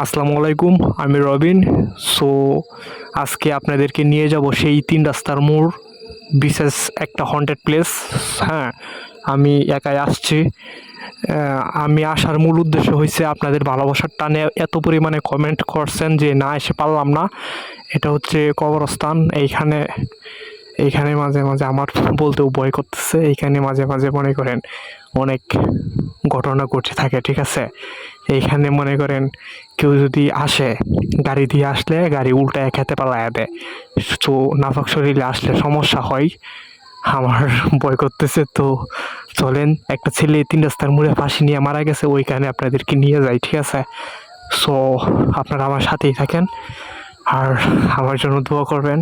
আসসালামু আলাইকুম, আমি রবিন। সো আজকে আপনাদেরকে নিয়ে যাব সেই তিন রাস্তার মোড়, বিশেষ একটা হন্টেড প্লেস হ্যাঁ আমি একাই আসছি। আমি আসার মূল উদ্দেশ্য হয়েছে আপনাদের ভালোবাসার টানে এত পরিমাণে কমেন্ট করছেন যে না এসে পারলাম না। এটা হচ্ছে কবরস্থান। এইখানে এইখানে মাঝে মাঝে আমার বলতেও ভয় করতেছে। এইখানে মাঝে মাঝে মনে করেন অনেক ঘটনা ঘটে থাকে, ঠিক আছে? এইখানে মনে করেন কেউ যদি আসে, গাড়ি দিয়ে আসলে গাড়ি উল্টায় খেতে পালায় দেয়। তো নাফাক শরীরে আসলে সমস্যা হয়, আমার ভয় করতেছে। তো চলেন, একটা ছেলে তিন রাস্তার মোড়ে ফাঁসি নিয়ে মারা গেছে, ওইখানে আপনাদেরকে নিয়ে যাই, ঠিক আছে? সো আপনারা আমার সাথেই থাকেন আর আমার জন্য দোয়া করবেন।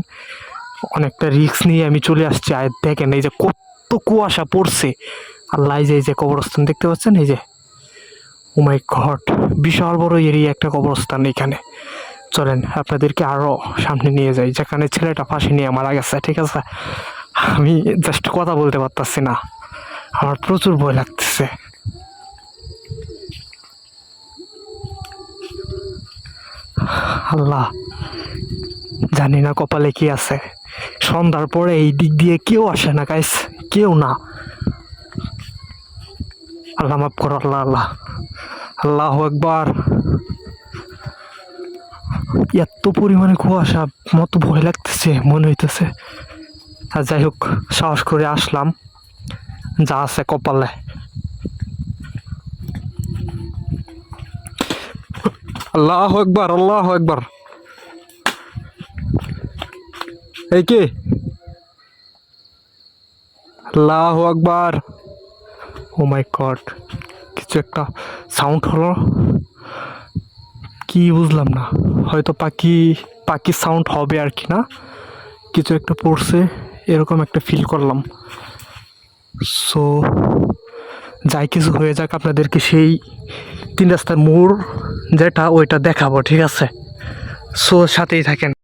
অনেকটা রিস্ক নিয়ে আমি চলে আসছি। আর দেখেন এই যে কত কুয়াশা পড়ছে। আল্লাহ এই যে এই যে কবরস্থান দেখতে পাচ্ছেন? এই যে মাই গড, বিশাল বড় এরিয়া একটা কবরস্থান এখানে। চলেন, আপনাদেরকে আরও সামনে নিয়ে যাই, যেখানে ছেলেটা ফাঁসি নিয়ে মারা গেছে, ঠিক আছে? আমি জাস্ট কথা বলতে পারতাছি না। আমার প্রচুর ভয় লাগতেছে। আল্লাহ, জানি না কপালে কি আছে। সন্ধ্যার পরে এই দিক দিয়ে কেউ আসে না গাইস কেউ না। আল্লাহ মাফ করো আল্লাহ আল্লাহ। আল্লাহ একবার এত পরিমাণে কুয়াশা, মতো ভয় লাগতেছে, মনে হইতেছে। আর যাই হোক, সাহস করে আসলাম। যা আছে কপালে। আল্লাহ একবার আল্লাহ একবার এই কে? আল্লাহ আকবার। ও মাই গড কিছু একটা সাউন্ড হলো। কি বুঝলাম না। হয়তো পাখি পাখির সাউন্ড হবে আর কি না। কিছু একটা পড়ছে, এরকম একটা ফিল করলাম। সো যাই কিছু হয়ে যাক আপনাদেরকে সেই তিন রাস্তার মোড়, যেটা ওইটা দেখাবো, ঠিক আছে? সো সাথেই থাকেন।